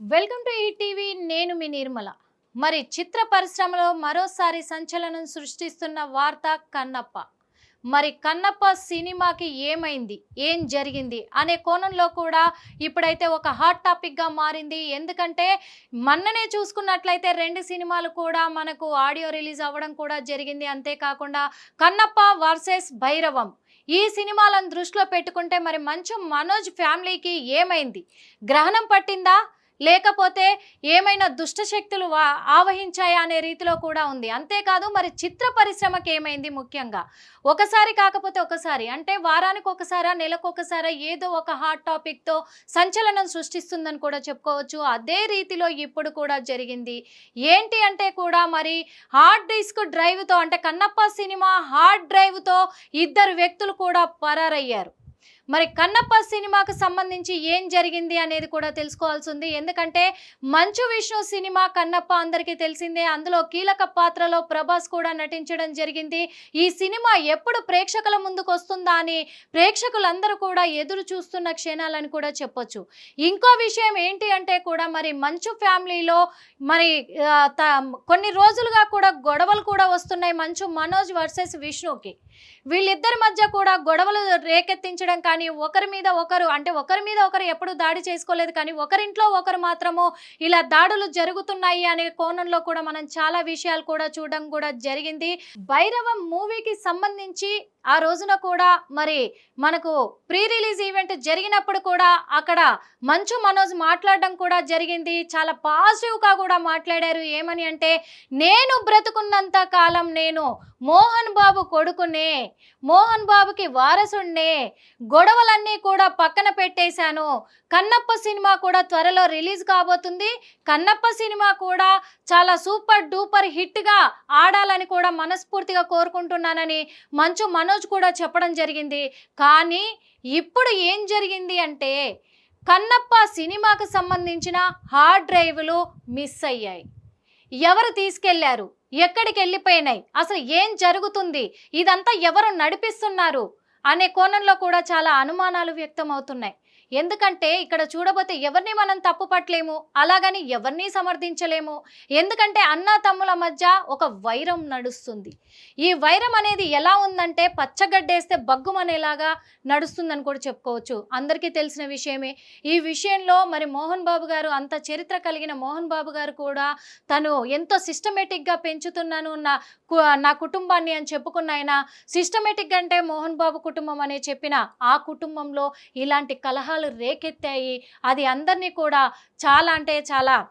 Welcome to ETV నేను మీ నిర్మల. మరి చిత్ర పరిశ్రమలో మరోసారి సంచలనం సృష్టిస్తున్న వార్త కన్నప్ప. మరి కన్నప్ప సినిమాకి ఏమైంది? ఏం జరిగింది? అనే కోణంలో కూడా ఇప్పుడైతే ఒక హాట్ టాపిక్గా మారింది. ఎందుకంటే మొన్ననే చూసుకున్నట్లయితే రెండు సినిమాలు కూడా మనకు ఆడియో రిలీజ్ అవ్వడం కూడా జరిగింది. అంతేకాకుండా కన్నప్ప వర్సెస్ భైరవం. ఈ సినిమాలను దృష్టిలో పెట్టుకుంటే మరి మంచు మనోజ్ ఫ్యామిలీకి ఏమైంది? గ్రహణం పట్టిందా? లేకపోతే ఏమైనా దుష్టశక్తులు వా- ఆవహించాయా అనే రీతిలో కూడా ఉంది. అంతేకాదు మరి చిత్ర పరిశ్రమకి ఏమైంది ముఖ్యంగా? ఒకసారి కాకపోతే ఒకసారి అంటే వారానికి ఒకసారా నెలకు ఒకసారా ఏదో ఒక హాట్ టాపిక్తో సంచలనం సృష్టిస్తుందని కూడా చెప్పుకోవచ్చు. అదే రీతిలో ఇప్పుడు కూడా జరిగింది. ఏంటి అంటే కూడా మరి హార్డ్ డిస్క్ డ్రైవ్తో అంటే కన్నప్ప సినిమా హార్డ్ డ్రైవ్తో ఇద్దరు వ్యక్తులు కూడా పరారయ్యారు. మరి కన్నప్ప సినిమాకు సంబంధించి ఏం జరిగింది అనేది కూడా తెలుసుకోవాల్సి ఉంది ఎందుకంటే మంచు విష్ణు సినిమా కన్నప్ప అందరికీ తెలిసిందే. అందులో కీలక పాత్రలో ప్రభాస్ కూడా నటించడం జరిగింది. ఈ సినిమా ఎప్పుడు ప్రేక్షకుల ముందుకు వస్తుందా అని ప్రేక్షకులందరూ కూడా ఎదురు చూస్తున్న క్షణాలని కూడా చెప్పొచ్చు. ఇంకో విషయం ఏంటి అంటే కూడా మరి మంచు ఫ్యామిలీలో మరి త- కొన్ని రోజులుగా కూడా గొడవలు కూడా వస్తున్నాయి. మంచు మనోజ్ వర్సెస్ విష్ణుకి. వీళ్ళిద్దరి మధ్య కూడా గొడవలు రేకెత్తించడం కానీ ఒకరి మీద ఒకరు అంటే ఒకరి మీద ఒకరు ఎప్పుడు దాడి చేసుకోలేదు కానీ ఒకరింట్లో ఒకరు మాత్రము ఇలా దాడులు జరుగుతున్నాయి అనే కోణంలో కూడా మనం చాలా విషయాలు కూడా చూడడం కూడా జరిగింది. భైరవం మూవీకి సంబంధించి ఆ రోజున కూడా మరి మనకు ప్రీ రిలీజ్ ఈవెంట్ జరిగినప్పుడు కూడా అక్కడ మంచు మనోజ్ మాట్లాడడం కూడా జరిగింది. చాలా పాజిటివ్గా కూడా మాట్లాడారు. ఏమని అంటే నేను బ్రతుకున్నంత కాలం నేను మోహన్ బాబు కొడుకునే మోహన్ బాబుకి వారసుణ్ణే గొడవలన్నీ కూడా పక్కన పెట్టేశాను. కన్నప్ప సినిమా కూడా త్వరలో రిలీజ్ కాబోతుంది. కన్నప్ప సినిమా కూడా చాలా సూపర్ డూపర్ హిట్గా ఆడాలని కూడా మనస్ఫూర్తిగా కోరుకుంటున్నానని మంచు మనోజ్ కూడా చెప్పడం జరిగింది. కానీ ఇప్పుడు ఏం జరిగింది అంటే కన్నప్ప సినిమాకు సంబంధించిన హార్డ్ డ్రైవ్లు మిస్ అయ్యాయి. ఎవరు తీసుకెళ్ళారు? ఎక్కడికి వెళ్ళిపోయినాయి? అసలు ఏం జరుగుతుంది? ఇదంతా ఎవరు నడిపిస్తున్నారు? అనే కోణంలో కూడా చాలా అనుమానాలు వ్యక్తం అవుతున్నాయి ఎందుకంటే ఇక్కడ చూడబోతే ఎవరిని మనం తప్పు పట్టలేము అలాగని ఎవరిని సమర్థించలేము. ఎందుకంటే అన్న తమ్ముల మధ్య ఒక వైరం నడుస్తుంది. ఈ వైరం అనేది ఎలా ఉందంటే పచ్చగడ్డేస్తే బగ్గుమనేలాగా నడుస్తుందని కూడా చెప్పుకోవచ్చు. అందరికీ తెలిసిన విషయమే. ఈ విషయంలో మరి మోహన్ బాబు గారు అంత చరిత్ర కలిగిన మోహన్ బాబు గారు కూడా తను ఎంతో సిస్టమేటిక్గా పెంచుతున్నాను నా కు- నా కుటుంబాన్ని అని చెప్పుకున్న ఆయన సిస్టమేటిక్ అంటే మోహన్ బాబు కుటుంబం అనే చెప్పిన ఆ కుటుంబంలో ఇలాంటి కలహాలు రేకెత్తాయి. అది అందరినీ కూడా చాలా అంటే చాలా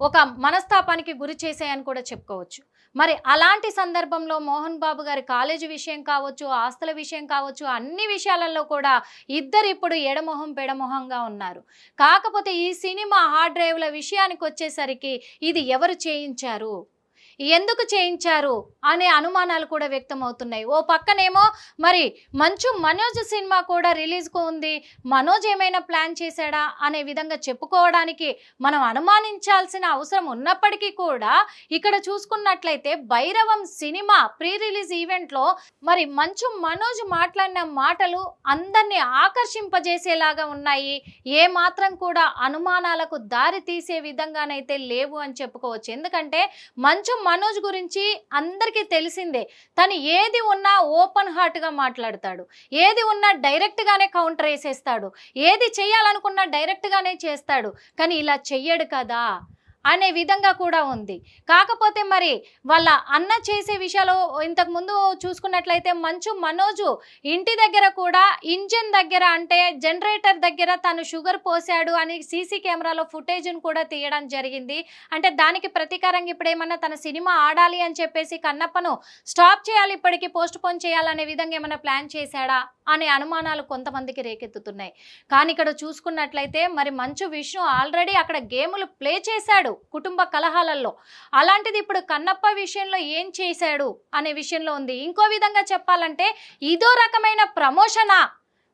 ఒక మనస్తాపానికి గురి చేశాయని కూడా చెప్పుకోవచ్చు. మరి అలాంటి సందర్భంలో మోహన్ బాబు గారి కాలేజీ విషయం కావచ్చు ఆస్తుల విషయం కావచ్చు అన్ని విషయాలలో కూడా ఇద్దరు ఇప్పుడు ఎడమొహం పెడమొహంగా ఉన్నారు. కాకపోతే ఈ సినిమా హార్డ్ డ్రైవ్ల విషయానికి వచ్చేసరికి ఇది ఎవరు చేయించారు? ఎందుకు చేయించారు అనే అనుమానాలు కూడా వ్యక్తమవుతున్నాయి. ఓ పక్కనేమో మరి మంచు మనోజ్ సినిమా కూడా రిలీజ్కు ఉంది. మనోజ్ ఏమైనా ప్లాన్ చేశాడా అనే విధంగా చెప్పుకోవడానికి మనం అనుమానించాల్సిన అవసరం ఉన్నప్పటికీ కూడా ఇక్కడ చూసుకున్నట్లయితే భైరవం సినిమా ప్రీ రిలీజ్ ఈవెంట్లో మరి మంచు మనోజ్ మాట్లాడిన మాటలు అందరినీ ఆకర్షింపజేసేలాగా ఉన్నాయి. ఏ మాత్రం కూడా అనుమానాలకు దారి తీసే విధంగానైతే లేవు అని చెప్పుకోవచ్చు. ఎందుకంటే మంచు మనోజ్ గురించి అందరికీ తెలిసిందే. తను ఏది ఉన్నా ఓపెన్ హార్ట్గా మాట్లాడతాడు. ఏది ఉన్నా డైరెక్ట్గానే కౌంటర్ వేసేస్తాడు. ఏది చేయాలనుకున్నా డైరెక్ట్గానే చేస్తాడు. కానీ ఇలా చెయ్యడు కదా. అనే విధంగా కూడా ఉంది. కాకపోతే మరి వాళ్ళ అన్న చేసే విషయాలు ఇంతకు ముందు చూసుకున్నట్లయితే మంచు మనోజు ఇంటి దగ్గర కూడా ఇంజిన్ దగ్గర అంటే జనరేటర్ దగ్గర తను షుగర్ పోసాడు అని సీసీ కెమెరాలో ఫుటేజ్ను కూడా తీయడం జరిగింది. అంటే దానికి ప్రతీకారంగా ఇప్పుడు ఏమన్నా తన సినిమా ఆడాలి అని చెప్పేసి కన్నప్పను స్టాప్ చేయాలి ఇప్పటికి పోస్ట్ పోన్ చేయాలనే విధంగా ఏమైనా ప్లాన్ చేశాడా అనే అనుమానాలు కొంతమందికి రేకెత్తుతున్నాయి. కానీ ఇక్కడ చూసుకున్నట్లయితే మరి మంచు విష్ణు ఆల్రెడీ అక్కడ గేములు ప్లే చేశాడు. కుటుంబ కలహాలలో. అలాంటిది ఇప్పుడు కన్నప్ప విషయంలో ఏం చేశాడు అనే విషయంలో ఉంది. ఇంకో విధంగా చెప్పాలంటే ఇదో రకమైన ప్రమోషనా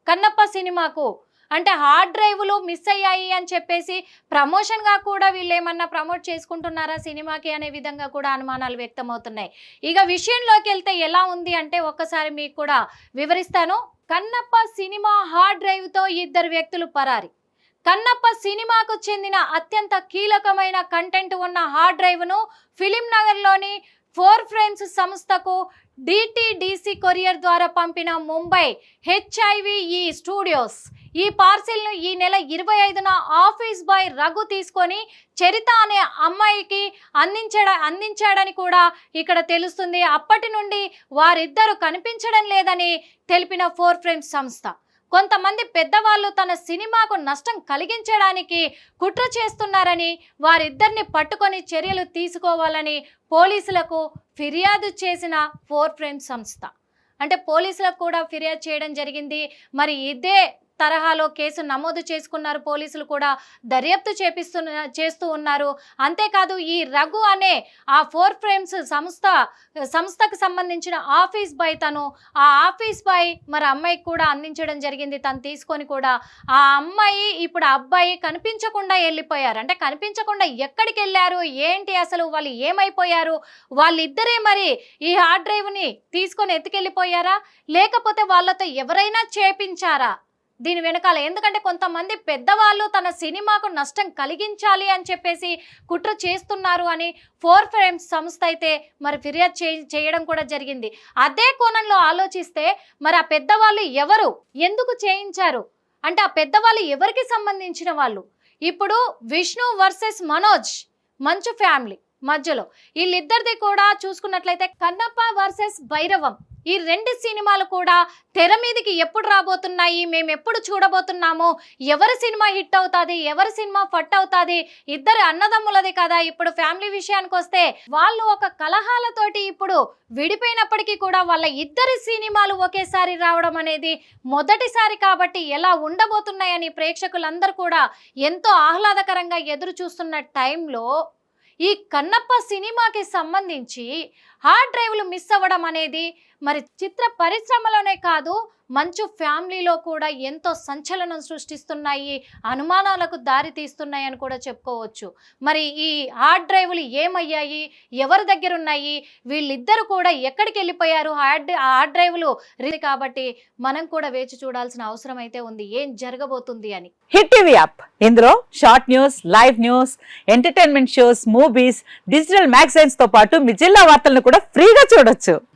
కన్నప్ప సినిమాకు? అంటే హార్డ్ డ్రైవ్లు మిస్ అయ్యాయి అని చెప్పేసి ప్రమోషన్గా కూడా వీళ్ళు ఏమన్నా ప్రమోట్ చేసుకుంటున్నారా సినిమాకి అనే విధంగా కూడా అనుమానాలు వ్యక్తమవుతున్నాయి. ఇక విషయంలోకి వెళ్తే ఎలా ఉంది అంటే ఒక్కసారి మీకు కూడా వివరిస్తాను. కన్నప్ప సినిమా హార్డ్ డ్రైవ్తో ఇద్దరు వ్యక్తులు పరారి. కన్నప్ప సినిమాకు చెందిన అత్యంత కీలకమైన కంటెంట్ ఉన్న హార్డ్ డ్రైవ్ను ఫిలిం నగర్లోని ఫోర్ ఫ్రేమ్స్ సంస్థకు డిటిడిసి కొరియర్ ద్వారా పంపిన ముంబై హెచ్ఐవి ఈ స్టూడియోస్ ఈ పార్సిల్ను ఈ నెల ఇరవై ఐదున ఆఫీస్ బాయ్ రఘు తీసుకొని చరిత అనే అమ్మాయికి అందించడ అందించాడని కూడా ఇక్కడ తెలుస్తుంది. అప్పటి నుండి వారిద్దరు కనిపించడం లేదని తెలిపిన ఫోర్ ఫ్రేమ్స్ సంస్థ. కొంతమంది పెద్దవాళ్ళు తన సినిమాకు నష్టం కలిగించడానికి కుట్ర చేస్తున్నారని వారిద్దరిని పట్టుకొని చర్యలు తీసుకోవాలని పోలీసులకు ఫిర్యాదు చేసిన ఫోర్ ఫ్రేమ్ సంస్థ. అంటే పోలీసులకు కూడా ఫిర్యాదు చేయడం జరిగింది. మరి ఇదే తరహాలో కేసు నమోదు చేసుకున్నారు. పోలీసులు కూడా దర్యాప్తు చేపిస్తున్న చేస్తూ ఉన్నారు. అంతేకాదు ఈ రఘు అనే ఆ ఫోర్ ఫ్రేమ్స్ సంస్థ సంస్థకు సంబంధించిన ఆఫీస్ బాయ్ తను. ఆ ఆఫీస్ బాయ్ మరి అమ్మాయికి కూడా అందించడం జరిగింది. తను తీసుకొని కూడా ఆ అమ్మాయి ఇప్పుడు ఆ అబ్బాయి కనిపించకుండా వెళ్ళిపోయారు. అంటే కనిపించకుండా ఎక్కడికి వెళ్ళారు? ఏంటి అసలు? వాళ్ళు ఏమైపోయారు? వాళ్ళిద్దరే మరి ఈ హార్డ్ డ్రైవ్ని తీసుకొని ఎత్తుకెళ్ళిపోయారా? లేకపోతే వాళ్ళతో ఎవరైనా చేపించారా? దీని వెనకాల ఎందుకంటే కొంతమంది పెద్దవాళ్ళు తన సినిమాకు నష్టం కలిగించాలి అని చెప్పేసి కుట్ర చేస్తున్నారు అని ఫోర్ ఫ్రేమ్స్ సంస్థ అయితే మరి ఫిర్యాదు చేయడం కూడా జరిగింది. అదే కోణంలో ఆలోచిస్తే మరి ఆ పెద్దవాళ్ళు ఎవరు? ఎందుకు చేయించారు? అంటే ఆ పెద్దవాళ్ళు ఎవరికి సంబంధించిన వాళ్ళు? ఇప్పుడు విష్ణు వర్సెస్ మనోజ్ మంచు ఫ్యామిలీ మధ్యలో. వీళ్ళిద్దరిది కూడా చూసుకున్నట్లయితే కన్నప్ప వర్సెస్ భైరవం. ఈ రెండు సినిమాలు కూడా తెర మీదకి ఎప్పుడు రాబోతున్నాయి? మేము ఎప్పుడు చూడబోతున్నాము? ఎవరి సినిమా హిట్ అవుతుంది? ఎవరి సినిమా ఫట్ అవుతుంది? ఇద్దరు అన్నదమ్ములది కదా. ఇప్పుడు ఫ్యామిలీ విషయానికి వస్తే వాళ్ళు ఒక కలహాలతోటి ఇప్పుడు విడిపోయినప్పటికీ కూడా వాళ్ళ ఇద్దరి సినిమాలు ఒకేసారి రావడం అనేది మొదటిసారి కాబట్టి ఎలా ఉండబోతున్నాయని ప్రేక్షకులందరూ కూడా ఎంతో ఆహ్లాదకరంగా ఎదురు చూస్తున్న టైంలో ఈ కన్నప్ప సినిమాకి సంబంధించి హార్డ్ డ్రైవ్లు మిస్ అవ్వడం అనేది మరి చిత్ర పరిశ్రమలోనే కాదు మంచు ఫ్యామిలీలో కూడా ఎంతో సంచలనం సృష్టిస్తున్నాయి అనుమానాలకు దారి తీస్తున్నాయి అని కూడా చెప్పుకోవచ్చు. మరి ఈ హార్డ్ డ్రైవ్లు ఏమయ్యాయి? ఎవరి దగ్గర ఉన్నాయి? వీళ్ళిద్దరు కూడా ఎక్కడికి వెళ్ళిపోయారు? హార్డ్ హార్డ్ డ్రైవ్లు రి- కాబట్టి మనం కూడా వేచి చూడాల్సిన అవసరం అయితే ఉంది. ఏం జరగబోతుంది అని. Hit TV app. ఇందులో short news live news entertainment shows movies digital మ్యాగజైన్స్తో పాటు మీ జిల్లా వార్తలను కూడా ఫ్రీగా చూడొచ్చు.